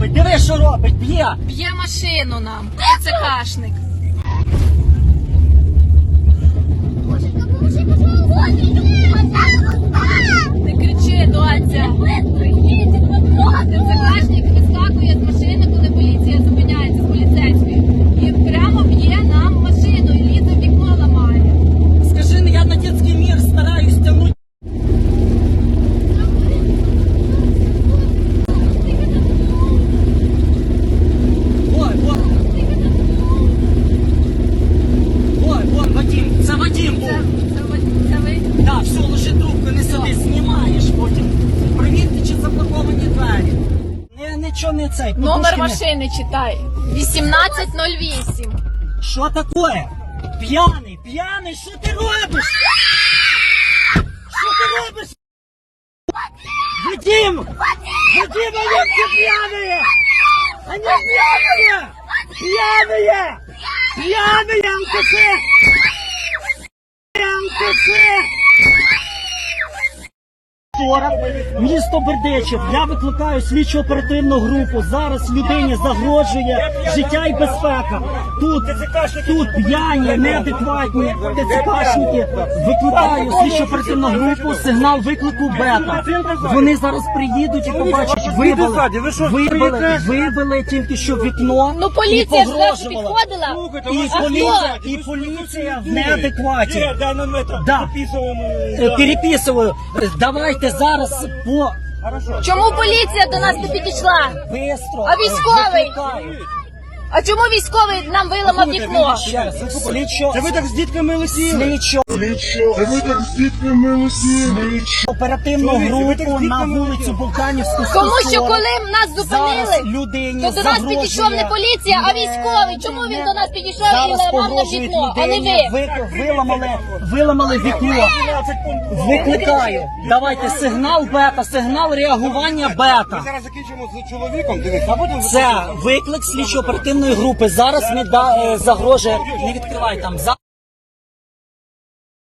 робить? Диви, що робить, б'є! Б'є машину нам, Це кашник! Нічого не цей. Номер подушки не- машини читай. 1808. Що таке? П'яний, п'яний, що ти робиш? Що ти робиш? Вадим! Вадим, они все пьяные! Они пьяные! Пьяные! Пьяные алкаши! Алкаши! 40, місто Бердичів. Я викликаю слідчо оперативну групу. Зараз людині загрожує життя і безпека. Тут, тут п'яні, неадекватні ТЦКшники. Викликаю слідчо оперативну групу, сигнал виклику бета. Вони зараз приїдуть і побачать, вибили, вибили, вибили тільки що вікно. Ну і поліція ж зразу погрожували. підходила. І А поліція, хто? і поліція в неадекваті. Нет, да, ну это, Да. записываем. Е, э, да. Переписую. Давайте зараз по Чому поліція до нас не підійшла? бистро. А військовий? А чому військовий нам виламав вікно? Слідчо. Це ви так з дітками лисіли? Слідчо. Це ви так з дітками лисіли. Оперативну групу на вулицю летіли? Болтанівську. Тому що 140. коли нас зупинили, людині то до нас підійшов не поліція, а військовий. Чому він до нас підійшов і ламав на вікно, а не ви? Ви- Виламали, виламали вікно. Викликаю. Давайте сигнал бета, сигнал реагування бета. Ми зараз закінчимо з чоловіком, дивись, а потім... Це виклик слідчо оперативної групи. Зараз не да, е, загрожує. Не відкривай там. За-